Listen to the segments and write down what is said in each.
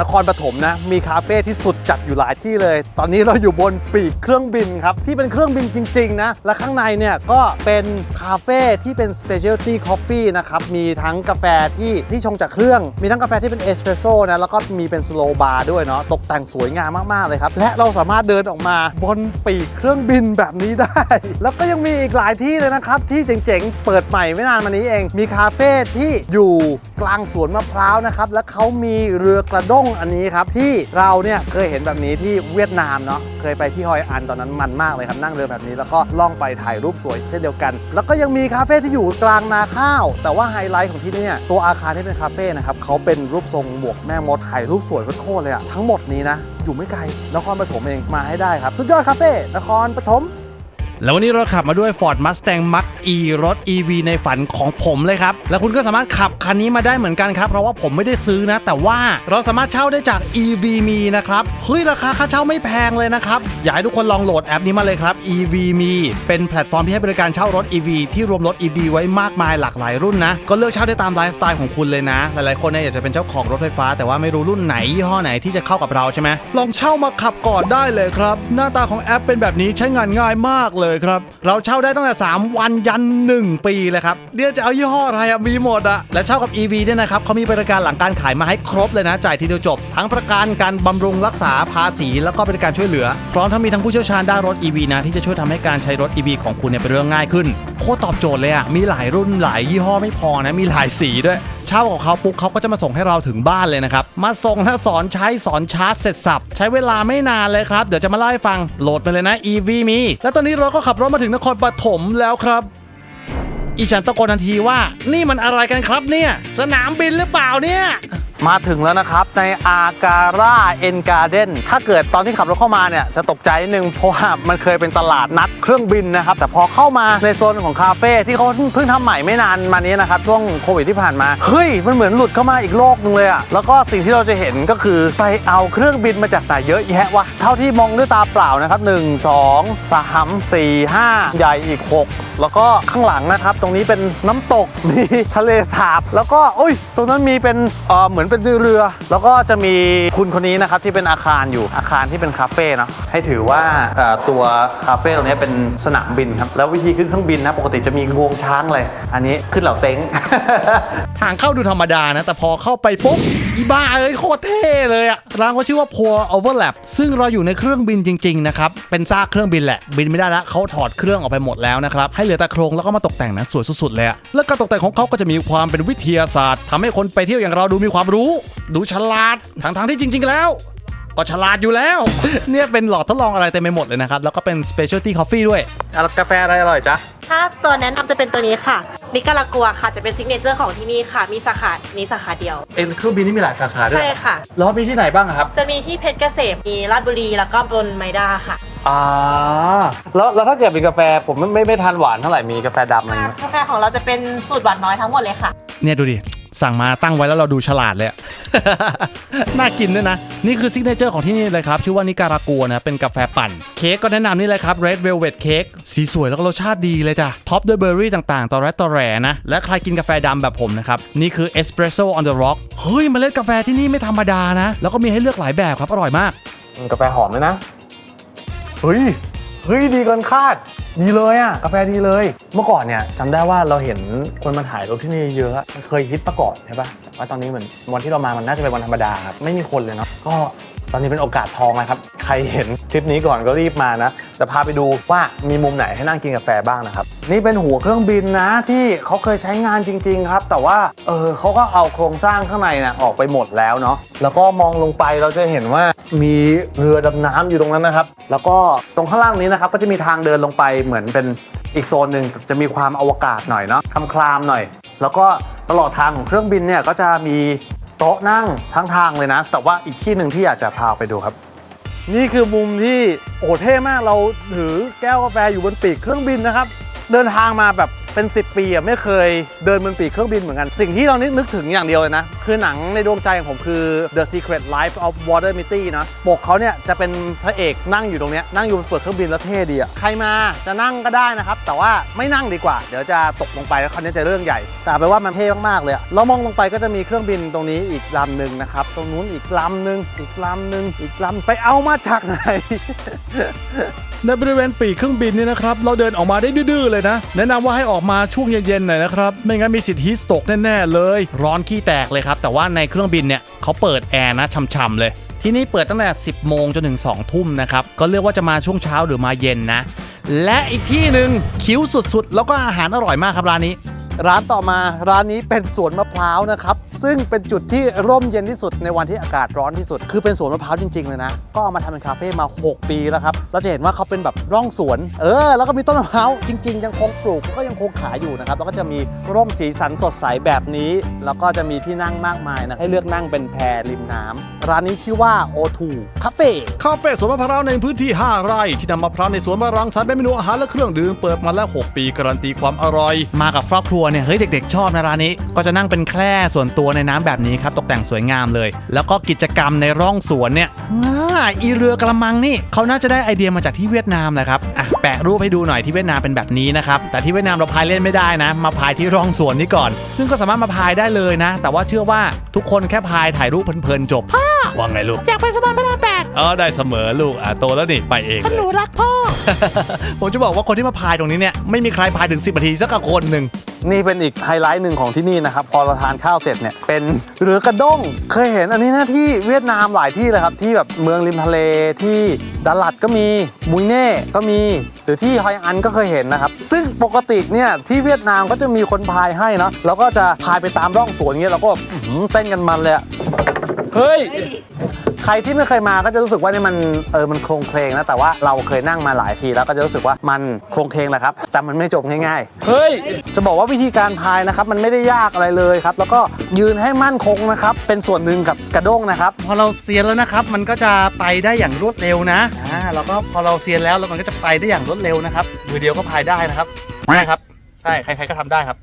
นครปฐมนะมีคาเฟ่ที่สุดจัดอยู่หลายที่เลย ตอนนี้เราอยู่บนปีกเครื่องบินครับ ที่เป็นเครื่องบินจริง ๆ นะ และข้างในเนี่ยก็เป็นคาเฟ่ที่เป็น specialty coffee นะครับ มีทั้งกาแฟที่ที่ชงจากเครื่อง มีทั้งกาแฟที่เป็นเอสเปรสโซ่นะ แล้วก็มีเป็น slow bar ด้วยเนาะตกแต่งสวยงามมาก ๆ เลยครับ และเราสามารถเดินออกมาบนปีกเครื่องบินแบบนี้ได้ แล้วก็ยังมีอีกหลายที่เลยนะครับที่เจ๋งๆเปิดใหม่ไม่นานมานี้เอง มีคาเฟ่ที่อยู่กลางสวนมะพร้าวนะครับและเขามีเรือกระด้งอันนี้ครับที่เราเนี่ยเคยเห็นแบบนี้ที่เวียดนามเนาะเคยไปที่ฮอยอันตอนนั้นมันมากเลยครับนั่งเรือแบบนี้แล้วก็ล่องไปถ่ายรูปสวยเช่นเดียวกัน แล้วก็ยังมีคาเฟ่ที่อยู่กลางนาข้าว แต่ว่าไฮไลท์ของที่เนี่ยตัวอาคารที่เป็นคาเฟ่นะครับเขาเป็นรูปทรงหมวกแม่มดถ่ายรูปสวยโคตรเลยอะทั้งหมดนี้นะอยู่ไม่ไกลนครปฐมเองมาให้ได้ครับ สุดยอดคาเฟ่นครปฐม แล้ววันนี้เราขับมาด้วย Ford Mustang Mach-E รถ EV ในฝันของผมเลยครับ แล้วคุณก็สามารถขับคันนี้มาได้เหมือนกันครับ เพราะว่าผมไม่ได้ซื้อนะ แต่ว่าเราสามารถเช่าได้จาก EV Me นะครับ เฮ้ย ราคาค่าเช่าไม่แพงเลยนะครับ อยากให้ทุกคนลองโหลดแอปนี้มาเลยครับ EV Me เป็นแพลตฟอร์มที่ให้บริการเช่ารถ EV ที่รวมรถ EV ไว้มากมายหลากหลายรุ่นนะ ก็เลือกเช่าได้ตามไลฟ์สไตล์ของคุณเลยนะ หลายๆคนเนี่ยอยากจะเป็นเจ้าของรถไฟฟ้า แต่ว่าไม่รู้รุ่นไหนยี่ห้อไหนที่จะเข้ากับเราใช่ไหมลองเช่ามาขับก่อนได้เลยครับ หน้าตาของแอปเป็นแบบนี้ใช้งานง่ายมากเลยครับ เราเช่าได้ตั้งแต่ 3 วันยัน 1 ปีเลยครับเดี๋ยวจะเอายี่ห้ออะไรอะมีหมดอะและเช่ากับ EV เนี่ยนะครับเขามีบริการหลังการขายมาให้ครบเลยนะจ่ายทีเดียวจบ ทั้งประกันการบำรุงรักษาภาษี แล้วก็บริการช่วยเหลือ พร้อมทั้งมีทั้งผู้เชี่ยวชาญด้านรถ EV นะที่จะช่วยทำให้การใช้รถ EV ของคุณเนี่ยเป็นเรื่องง่ายขึ้นโคตรตอบโจทย์เลยอะมีหลายรุ่นหลายยี่ห้อไม่พอนะมีหลายสีด้วย เช่าของเขาปุ๊บเขาก็จะมาส่งให้เราถึงบ้านเลยนะครับ มาส่งและสอนใช้สอนชาร์จเสร็จสับ ใช้เวลาไม่นานเลยครับ เดี๋ยวจะมาเล่าให้ฟังโหลดมาเลยนะ EV มีแล้วตอนนี้เราก็ขับรถมาถึงนครปฐมแล้วครับอีฉันตะโกนทันทีว่า นี่มันอะไรกันครับเนี่ย สนามบินหรือเปล่าเนี่ยมาถึงแล้วนะครับ ในอาการ่าเอ็นการ์เดนถ้าเกิดตอนที่ขับรถเข้ามาเนี่ย จะตกใจนิดนึง เพราะว่ามันเคยเป็นตลาดนัดเครื่องบินนะครับ แต่พอเข้ามาในโซนของคาเฟ่ที่เขาเพิ่งทำใหม่ไม่นานมานี้นะครับ ช่วงโควิดที่ผ่านมา เฮ้ย มันเหมือนหลุดเข้ามาอีกโลกนึงเลยอะแล้วก็สิ่งที่เราจะเห็นก็คือไปเอาเครื่องบินมาจากไหนเยอะแยะวะเท่าที่มองด้วยตาเปล่านะครับ 1 2 3 4 5 ใหญ่อีก 6 แล้วก็ข้างหลังนะครับ ตรงนี้เป็นน้ำตกมีทะเลสาบ แล้วก็โอ้ยตรงนั้นมีเป็นเอ่อเหมือนเป็นเรือ แล้วก็จะมีคุณคนนี้นะครับที่เป็นอาคารอยู่อาคารที่เป็นคาเฟ่เนาะให้ถือว่าตัวคาเฟ่ตรงนี้เป็นสนามบินครับแล้ววิธีขึ้นเครื่องบินนะปกติจะมีงวงช้างเลย อันนี้ขึ้นเหล่าเต็งทางเข้าดูธรรมดานะแต่พอเข้าไปปุ๊บ อีบ้าเอ้ยโคตรเท่เลยอะร้านเขาชื่อว่า Pour Overlap ซึ่งเราอยู่ในเครื่องบินจริง ๆ นะครับ เป็นซากเครื่องบินแหละ บินไม่ได้แล้วเขาถอดเครื่องออกไปหมดแล้วนะครับ ให้เหลือแต่โครงแล้วก็มาตกแต่งนะสวยสุดๆเลยแล้วการตกแต่งของเขาก็จะมีความเป็นวิทยาศาสตร์ทำให้คนไปเที่ยวอย่างเราดูมีความรู้ ดูฉลาดทั้งๆที่จริง ๆ แล้ว ก็ฉลาดอยู่แล้ว เนี่ยเป็นหลอดทดลองอะไรเต็มไปหมดเลยนะครับ แล้วก็เป็น specialty coffee ด้วยอะแล้วกาแฟอะไรอร่อยจ๊ะ ถ้าตัวแนะนำจะเป็นตัวนี้ค่ะ นิการากัวค่ะ จะเป็นซิกเนเจอร์ของที่นี่ค่ะ มีสาขานี้สาขาเดียว เอ็นเครื่องบินนี่มีหลายสาขาด้วยใช่ค่ะ แล้วมีที่ไหนบ้างอะครับ จะมีที่เพชรเกษม มีลาดบุรี แล้วก็บนไมด้าค่ะอ่า แล้วแล้วถ้าเกิดเป็นกาแฟผมไม่ไม่ไม่ทานหวานเท่าไหร่มีกาแฟดำอะไรไหมกาแฟของเราจะเป็นสูตรหวานน้อยทั้งหมดเลยค่ะ เนี่ยดูดิ สั่งมาตั้งไว้แล้วเราดูฉลาดเลย น่ากินด้วยนะ นี่คือซิกเนเจอร์ของที่นี่เลยครับ ชื่อว่านิการากัวนะ เป็นกาแฟปั่น เค้กก็แนะนำนี่เลยครับ Red Velvet Cake สีสวยแล้วก็รสชาติดีเลยจ้ะ ท็อปด้วยเบอร์รี่ต่างๆ ตอแรตตอแรนะ และใครกินกาแฟดำแบบผมนะครับ นี่คือ Espresso on the Rock เฮ้ยเมล็ดกาแฟที่นี่ไม่ธรรมดานะ แล้วก็มีให้เลือกหลายแบบครับ อร่อยมาก กาแฟหอมเลยนะ เฮ้ย เฮ้ย ดีเกินคาด ดีเลยอะกาแฟดีเลย เมื่อก่อนเนี่ยจำได้ว่าเราเห็นคนมาถ่ายรูปที่นี่เยอะมันเคยฮิตมาก่อนใช่ปะแต่ว่าตอนนี้เหมือนวันที่เรามามันน่าจะเป็นวันธรรมดาครับไม่มีคนเลยเนาะก็ ตอนนี้เป็นโอกาสทองนะครับ ใครเห็นคลิปนี้ก่อนก็รีบมานะ จะพาไปดูว่ามีมุมไหนให้นั่งกินกาแฟบ้างนะครับ นี่เป็นหัวเครื่องบินนะที่เขาเคยใช้งานจริง ๆ ครับ แต่ว่า เออเขาก็เอาโครงสร้างข้างในนะออกไปหมดแล้วเนาะ แล้วก็มองลงไปเราจะเห็นว่ามีเรือดำน้ำอยู่ตรงนั้นนะครับ แล้วก็ตรงข้างล่างนี้นะครับก็จะมีทางเดินลงไปเหมือนเป็นอีกโซนหนึ่งจะมีความอวกาศหน่อยเนาะคลำคลามๆหน่อย แล้วก็ตลอดทางของเครื่องบินเนี่ยก็จะมี โต๊ะนั่งทั้งทางเลยนะ แต่ว่าอีกที่หนึ่งที่อยากจะพาไปดูครับ นี่คือมุมที่โอ้เท่มากเราถือแก้วกาแฟอยู่บนปีกเครื่องบินนะครับ เดินทางมาแบบเป็น 10 ปีอะไม่เคยเดินบนปีกเครื่องบินเหมือนกัน สิ่งที่เรานึกนึกถึงอย่างเดียวเลยนะ คือหนังในดวงใจของผมคือ The Secret Life of Walter Mitty นะปกเขาเนี่ยจะเป็นพระเอกนั่งอยู่ตรงเนี้ยนั่งอยู่บนเปลือกเครื่องบินแล้วเท่ดีอะใครมาจะนั่งก็ได้นะครับ แต่ว่าไม่นั่งดีกว่า เดี๋ยวจะตกลงไปแล้วคราวนี้จะเรื่องใหญ่ แต่เอาไปว่ามันเท่มากๆเลยอะเรามองลงไปก็จะมีเครื่องบินตรงนี้อีกลำหนึ่งนะครับตรงนู้นอีกลำหนึ่งอีกลำหนึ่งอีกลำไปเอามาจากไหน ในบริเวณปีกเครื่องบินนี่นะครับเราเดินออกมาได้ดื้อๆเลยนะ แนะนำว่าให้ออกอกมาช่วงเย็นๆหน่อยนะครับ ไม่งั้นมีสิทธิ์ฮีสตกแน่ๆเลย ร้อนขี้แตกเลยครับ แต่ว่าในเครื่องบินเนี่ยเขาเปิดแอร์นะช่ำๆเลยที่นี่เปิดตั้งแต่ 10 โมงจนถึง 2 ทุ่มนะครับ ก็เลือกว่าจะมาช่วงเช้าหรือมาเย็นนะ และอีกที่หนึ่งคิ้วสุดๆ แล้วก็อาหารอร่อยมากครับร้านนี้ ร้านต่อมาร้านนี้เป็นสวนมะพร้าวนะครับ ซึ่งเป็นจุดที่ร่มเย็นที่สุดในวันที่อากาศร้อนที่สุด คือเป็นสวนมะพร้าวจริงๆเลยนะ ก็เอามาทำเป็นคาเฟ่มา 6 ปีแล้วครับเราจะเห็นว่าเขาเป็นแบบร่องสวน เออ แล้วก็มีต้นมะพร้าวจริง ๆ ยังคงปลูกก็ยังคงขายอยู่นะครับแล้วก็จะมีร่มสีสันสดใสแบบนี้ แล้วก็จะมีที่นั่งมากมายนะให้เลือกนั่งเป็นแพรริมน้ำร้านนี้ชื่อว่า O2 Cafe คาเฟ่สวนมะพร้าวในพื้นที่ 5 ไร่ ที่นำมะพร้าวในสวนมารังสรรค์เป็นเมนูอาหารและเครื่องดื่มเปิดมาแล้ว 6 ปีการันตีความอร่อย มากับครอบครัวเนี่ยเฮ้ยเด็กๆชอบนะร้านนี้ ก็จะนั่งเป็นแคร่ส่วนตัวในน้ำแบบนี้ครับตกแต่งสวยงามเลย แล้วก็กิจกรรมในร่องสวนเนี่ยอ่าอีเรือกระมังนี่เขาน่าจะได้ไอเดียมาจากที่เวียดนามนะครับอะแปะรูปให้ดูหน่อยที่เวียดนามเป็นแบบนี้นะครับแต่ที่เวียดนามเราพายเล่นไม่ได้นะ มาพายที่ร่องสวนนี้ก่อน ซึ่งก็สามารถมาพายได้เลยนะ แต่ว่าเชื่อว่าทุกคนแค่พายถ่ายรูปเพลินๆจบ ว่าไงลูก อยากไปสะพานพระรามแปดเออได้เสมอลูกอะโตแล้วนี่ไปเองท่านเลหนูย รักพ่อ ผมจะบอกว่าคนที่มาพายตรงนี้เนี่ยไม่มีใครพายถึง 10นาทีสักคนหนึ่ง นี่เป็นอีกไฮไลท์หนึ่งของที่นี่นะครับ พอเราทานข้าวเสร็จเนี่ย เป็นเรือกระด้ง เคยเห็นอันนี้นะที่เวียดนามหลายที่เลยครับ ที่แบบเมืองริมทะเลที่ดัลลัดก็มีมุยเน่ก็มี หรือที่ฮอยอันก็เคยเห็นนะครับ ซึ่งปกติเนี่ยที่เวียดนามก็จะมีคนพายให้เนาะแล้วก็จะพายไปตามร่องสวนเงี้ยแล้วก็อื้อหือเต้นกันมันเลยอะ เฮ้ย ใครที่ไม่เคยมาก็จะรู้สึกว่านี่มันเออมันโครงเคลงนะแต่ว่าเราเคยนั่งมาหลายทีแล้วก็จะรู้สึกว่ามันโครงเคลงแหละครับแต่มันไม่จบง่ายๆ เฮ้ย จะบอกว่าวิธีการพายนะครับ มันไม่ได้ยากอะไรเลยครับ แล้วก็ยืนให้มั่นคงนะครับ เป็นส่วนหนึ่งกับกระด้งนะครับ พอเราเซียนแล้วนะครับ มันก็จะไปได้อย่างรวดเร็วนะอ่าแล้วก็พอเราเซียนแล้วแล้วมันก็จะไปได้อย่างรวดเร็วนะครับมือเดียวก็พายได้นะครับใช่ครับใช่ใครๆก็ทำได้ครับ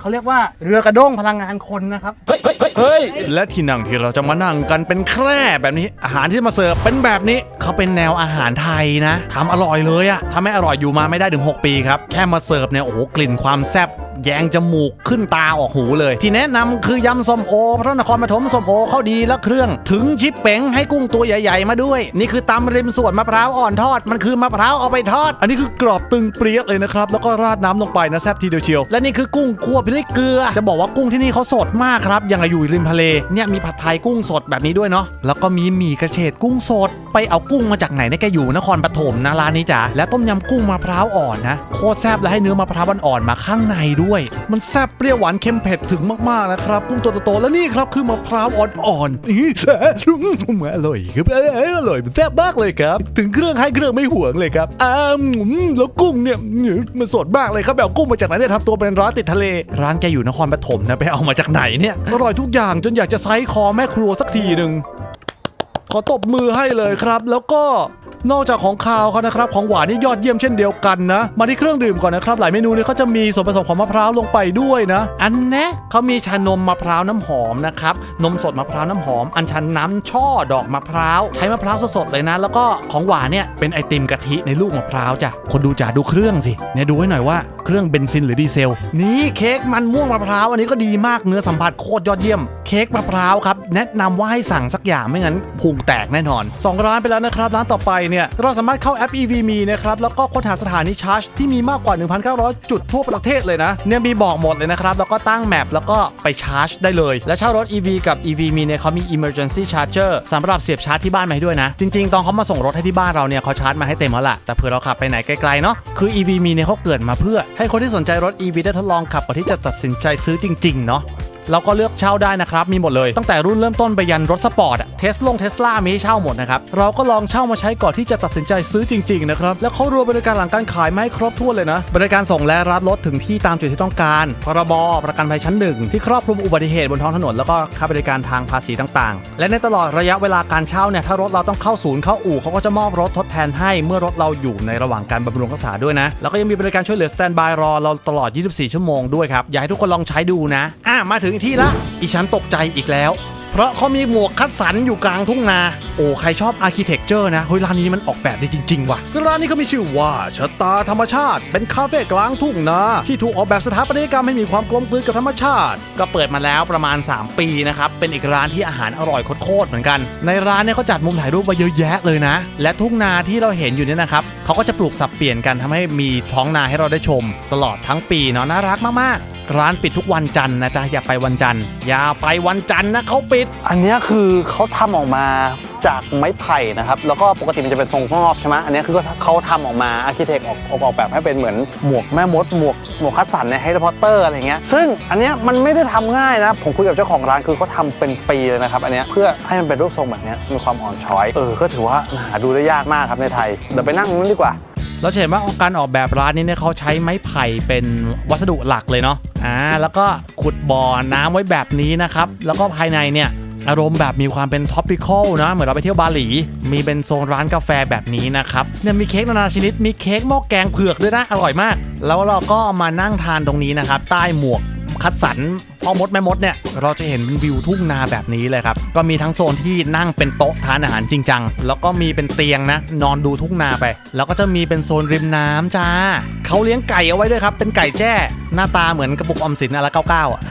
เขาเรียกว่าเรือกระด้งพลังงานคนนะครับเฮ้ย เฮ้ย และที่นั่งที่เราจะมานั่งกันเป็นแคร่แบบนี้ อาหารที่มาเสิร์ฟเป็นแบบนี้เขาเป็นแนวอาหารไทยนะทำอร่อยเลยอะทำให้อร่อยอยู่มาไม่ได้ถึง 6 ปีครับ แค่มาเสิร์ฟเนี่ยโอ้โหกลิ่นความแซ่บ แยงจมูกขึ้นตาออกหูเลย ที่แนะนำคือยำส้มโอพระนครปฐมส้มโอเขาดีและเครื่อง ถึงชิปเป๋งให้กุ้งตัวใหญ่ ๆ มาด้วย นี่คือตำริมส่วนมะพร้าวอ่อนทอด มันคือมะพร้าวเอาไปทอด อันนี้คือกรอบตึงเปรี้ยเลยนะครับ แล้วก็ราดน้ำลงไปนะแซ่บทีเดียวเชียว และนี่คือกุ้งคั่วพริกเกลือ จะบอกว่ากุ้งที่นี่เขาสดมากครับยังอยู่ริมทะเล เนี่ยมีผัดไทยกุ้งสดแบบนี้ด้วยเนาะ แล้วก็มีหมี่กระเฉดกุ้งสด ไปเอากุ้งมาจากไหนเนี่ยแกอยู่นครปฐมนะร้านนี้จ้ะ และต้มยำกุ้งมะพร้าวอ่อนนะ โคตรแซ่บและให้เนื้อมะพร้าวอ่อนมาข้างในด้วยมันแซ่บเปรี้ยวหวานเค็มเผ็ดถึงมากๆนะครับกุ้งตัวโตๆและนี่ครับคือมะพร้าวอ่อนๆนี่เหมืออร่อยครับเอ้ยอร่อยแซ่บมากเลยครับ ถึงเครื่องให้เครื่องไม่ห่วงเลยครับอ้าวอืมแล้วกุ้งเนี่ยมันสดมากเลยครับแบบกุ้งมาจากไหนเนี่ยทำตัวเป็นร้านติดทะเล ร้านแกอยู่นครปฐมนะไปเอามาจากไหนเนี่ยอร่อยทุกอย่างจนอยากจะไซส์คอแม่ครัวสักทีหนึ่งขอตบมือให้เลยครับ แล้วก็ นอกจากของคาวเขานะครับของหวานนี่ยอดเยี่ยมเช่นเดียวกันนะ มาที่เครื่องดื่มก่อนนะครับ หลายเมนูเนี่ยเขาจะมีส่วนผสมของมะพร้าวลงไปด้วยนะ อันนะเขามีชานมมะพร้าวน้ำหอมนะครับนมสดมะพร้าวน้ำหอม อันชันน้ำช่อดอกมะพร้าวใช้มะพร้าวสดๆเลยนะ แล้วก็ของหวานเนี่ยเป็นไอติมกะทิในลูกมะพร้าวจ้ะคนดูจ๋าดูเครื่องสิเนี่ยดูให้หน่อยว่าเครื่องเบนซินหรือดีเซล นี่เค้กมันม่วงมะพร้าวอันนี้ก็ดีมากเนื้อสัมผัสโคตรยอดเยี่ยม เค้กมะพร้าวครับ แนะนำว่าให้สั่งสักอย่างไม่งั้นพุงแตกแน่นอนสองร้านไปแล้วนะครับ ร้านต่อไปเนี่ย เราสามารถเข้าแอป EVMe นะครับ แล้วก็ค้นหาสถานีชาร์จที่มีมากกว่า 1,900 จุดทั่วประเทศเลยนะ เนี่ยมีบอกหมดเลยนะครับ แล้วก็ตั้งแมปแล้วก็ไปชาร์จได้เลย และเช่ารถ EV กับ EVMe เนี่ยเขามี emergency charger สำหรับเสียบชาร์จที่บ้านมาให้ด้วยนะ จริง ๆ ตอนเขามาส่งรถให้ที่บ้านเราเนี่ยเขาชาร์จมาให้เต็มแล้วล่ะแต่เผื่อเราขับไปไหนไกลๆเนาะคือ EVMe เนี่ยเขาเกิดมาเพื่อให้คนที่สนใจรถ EV ได้ทดลองขับก่อนที่จะตัดสินใจซื้อจริง ๆ เนาะ เราก็เลือกเช่าได้นะครับ มีหมดเลย ตั้งแต่รุ่นเริ่มต้นไปยันรถสปอร์ตอะเทสลงเทสลามีให้เช่าหมดนะครับ เราก็ลองเช่ามาใช้ก่อนที่จะตัดสินใจซื้อจริงๆนะครับ แล้วเขารวมบริการหลังการขายมาให้ครบถ้วนเลยนะ บริการส่งและรับรถถึงที่ตามจุดที่ต้องการ พรบ ประกันภัยชั้นหนึ่งที่ครอบคลุมอุบัติเหตุบนท้องถนนแล้วก็ค่าบริการทางภาษีต่างๆ และในตลอดระยะเวลาการเช่าเนี่ยถ้ารถเราต้องเข้าศูนย์เข้าอู่เขาก็จะมอบรถทดแทนให้เมื่อรถเราอยู่ในระหว่างการบำรุงรักษาด้วยนะแล้วก็ยังมีบริการช่วยเหลือสแตนบายรอเราตลอด 24 ชั่วโมงด้วยครับอยากให้ทุกคนลองใช้ดูนะอะมาถึงที่ละอีฉันตกใจอีกแล้ว เพราะเขามีหมวกคัดสรรอยู่กลางทุ่งนา โอ้ ใครชอบอาร์เคเต็กเจอร์นะเฮ้ยร้านนี้มันออกแบบได้จริง ๆ ว่ะร้านนี้เขามีชื่อว่าชะตาธรรมชาติ เป็นคาเฟ่กลางทุ่งนาที่ถูกออกแบบสถาปัตยกรรมให้มีความกลมกลืนกับธรรมชาติ ก็เปิดมาแล้วประมาณ 3 ปีนะครับ เป็นอีกร้านที่อาหารอร่อยโคตรๆเหมือนกัน ในร้านเนี่ยเขาจัดมุมถ่ายรูปไว้เยอะแยะเลยนะ และทุ่งนาที่เราเห็นอยู่เนี่ยนะครับเขาก็จะปลูกสับเปลี่ยนกันทำให้มีท้องนาให้เราได้ชม ตลอดทั้งปีเนาะน่ารักมากๆ ร้านปิดทุกวันจันทร์นะจ๊ะอย่าไปวันจันทร์อย่าไปวันจันทร์นะเขาปิด อันเนี้ยคือเขาทำออกมาจากไม้ไผ่นะครับ แล้วก็ปกติมันจะเป็นทรงงอบใช่ไหมอันเนี้ยคือเขาทำออกมาอาร์เคเต็กออกออกออกแบบให้เป็นเหมือนหมวกแม่มดหมวกหมวกคัดสันในแฮร์รี่พอตเตอร์อะไรเงี้ยซึ่งอันเนี้ยมันไม่ได้ทำง่ายนะ ผมคุยกับเจ้าของร้านคือเขาทำเป็นปีเลยนะครับ อันเนี้ยเพื่อให้มันเป็นรูปทรงแบบเนี้ยมีความอ่อนช้อยเออก็ถือว่าหาดูได้ยากมากครับในไทยเดี๋ยวไปนั่งนู้นดีกว่า เราจะเห็นว่าการออกแบบร้านนี้เนี่ยเขาใช้ไม้ไผ่เป็นวัสดุหลักเลยเนาะอ่าแล้วก็ขุดบ่อน้ำไว้แบบนี้นะครับ แล้วก็ภายในเนี่ยอารมณ์แบบมีความเป็นท็อปปิคอลนะ เหมือนเราไปเที่ยวบาหลี มีเป็นโซนร้านกาแฟแบบนี้นะครับเนี่ยมีเค้กนานาชนิด มีเค้กหม้อแกงเผือกด้วยนะ อร่อยมาก แล้วเราก็มานั่งทานตรงนี้นะครับ ใต้หมวก คัดสรรพ่อมดแม่มดเนี่ยเราจะเห็นเป็นวิวทุ่งนาแบบนี้เลยครับ ก็มีทั้งโซนที่นั่งเป็นโต๊ะทานอาหารจริงจังแล้วก็มีเป็นเตียงนะ นอนดูทุ่งนาไป แล้วก็จะมีเป็นโซนริมน้ำจ้าเขาเลี้ยงไก่เอาไว้ด้วยครับ เป็นไก่แจ้ หน้าตาเหมือนกระปุกอมสินอะไรเก้าเก้าอะ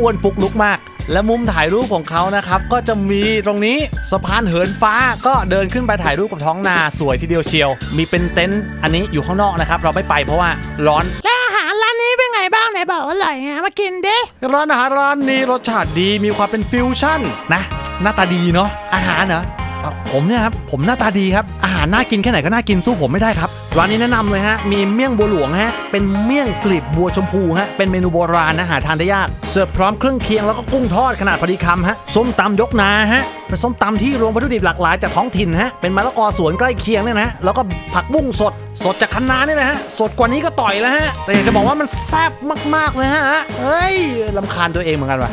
อ้วนปุกลุกมากและมุมถ่ายรูปของเขานะครับ ก็จะมีตรงนี้สะพานเหินฟ้าก็เดินขึ้นไปถ่ายรูปกับท้องนาสวยทีเดียวเชียว มีเป็นเต็นท์อันนี้อยู่ข้างนอกนะครับ เราไม่ไปเพราะว่าร้อน แล้วอาหารร้านนี้เป็นไงบ้าง ไหนบอกอร่อยไงมากินดิร้านอาหารร้านนี้รสชาติดีมีความเป็นฟิวชั่นนะ หน้าตาดีเนาะอาหารเนอะอะผมเนี่ยครับผมหน้าตาดีครับอาหารน่ากินแค่ไหนก็น่ากินสู้ผมไม่ได้ครับ ร้านนี้แนะนำเลยฮะ มีเมี่ยงบัวหลวงฮะ เป็นเมี่ยงกลีบบัวชมพูฮะ เป็นเมนูโบราณนะหาทานได้ยาก เสิร์ฟพร้อมเครื่องเคียงแล้วก็กุ้งทอดขนาดพอดีคำฮะ ส้มตำยกนาฮะ เป็นส้มตำที่รวมวัตถุดิบหลากหลายจากท้องถิ่นฮะ เป็นมะละกอสวนใกล้เคียงเนี่ยนะฮะแล้วก็ผักบุ้งสด สดจากคันนาเนี่ยนะฮะ สดกว่านี้ก็ต่อยแล้วฮะ แต่อยากจะบอกว่ามันแซ่บมากๆเลยฮะ เฮ้ยลำคาญตัวเองเหมือนกันว่ะ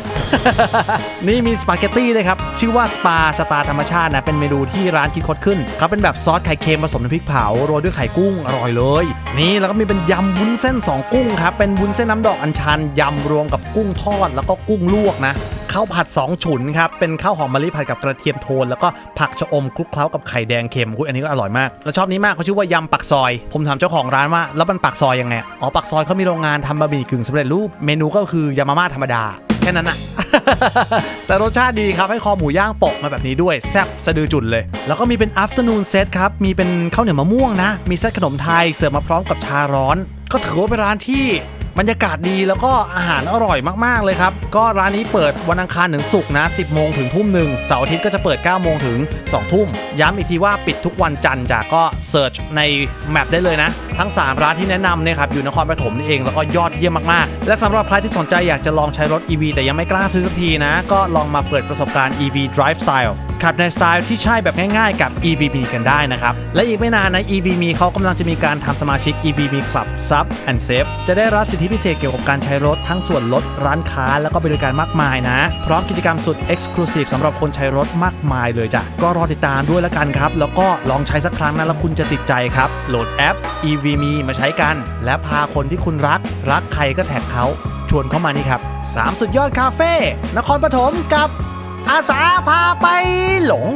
นี่มีสปาเกตตี้เลยครับ ชื่อว่าสปาสปาธรรมชาตินะ เป็นเมนูที่ร้านคิดคดขึ้นเขาเป็นแบบซอสไข่เค็มผสมน้ำพริกเผาโรยด้วยไข่กุ้งอร่อยเลย นี่แล้วก็มีเป็นยำวุ้นเส้นสองกุ้งครับเป็นวุ้นเส้นน้ำดอกอัญชันยำรวมกับกุ้งทอด แล้วก็กุ้งลวกนะข้าวผัด 2 ฉุนครับ เป็นข้าวหอมมะลิผัดกับกระเทียมโทน แล้วก็ผักชะอมคลุกเคล้ากับไข่แดงเค็มอุ๊ยอันนี้ก็อร่อยมาก แล้วชอบนี้มากเขาชื่อว่ายำปักซอย ผมถามเจ้าของร้านว่า แล้วมันปักซอยยังไงอ๋อปักซอยเขามีโรงงานทำบะหมี่กึ่งสำเร็จรูปเมนูก็คือยามาม่าธรรมดาแค่นั้นอะ แต่รสชาติดีครับให้คอหมูย่างโปะมาแบบนี้ด้วย แซ่บสะดือจุนเลย แล้วก็มีเป็น afternoon set ครับ มีเป็นข้าวเหนียวมะม่วงนะ มีเซตขนมไทยเสิร์ฟมาพร้อมกับชาร้อน ก็ถือว่าเป็นร้านที่ บรรยากาศดีแล้วก็อาหารอร่อยมากๆเลยครับ ก็ร้านนี้เปิดวันอังคารถึงศุกร์นะ 10 โมงถึงทุ่มหนึ่งเสาร์อาทิตย์ก็จะเปิด 9 โมงถึง 2 ทุ่ม ย้ำอีกทีว่าปิดทุกวันจันทร์จ้ะก็เสิร์ชในแมปได้เลยนะ ทั้ง 3 ร้านที่แนะนำเนี่ยครับอยู่นครปฐมนี่เองแล้วก็ยอดเยี่ยมมากๆ และสำหรับใครที่สนใจอยากจะลองใช้รถ EV แต่ยังไม่กล้าซื้อสักทีนะ ก็ลองมาเปิดประสบการณ์ EV Drive Style ขับในสไตล์ที่ใช่แบบง่ายๆกับ EVB กันได้นะครับ และอีกไม่นานนะ EVB เขากำลังจะมีการทำสมาชิก EVB Club Sub and Save จะได้รับสิทธิพิเศษเกี่ยวกับการใช้รถทั้งส่วนลดร้านค้า แล้วก็บริการมากมายนะ พร้อมกิจกรรมสุด Exclusive สำหรับคนใช้รถมากมายเลยจ้ะ ก็รอติดตามด้วยล้วกันครับ แล้วก็ลองใช้สักครั้งนะแล้วคุณจะติดใจครับ โหลดแอป EVB มาใช้กัน และพาคนที่คุณรัก รักใครก็แท็กเขาชวนเข้ามานี่ครับสามสุดยอดคาเฟ่นครปฐมกับ อาสาพาไปหลง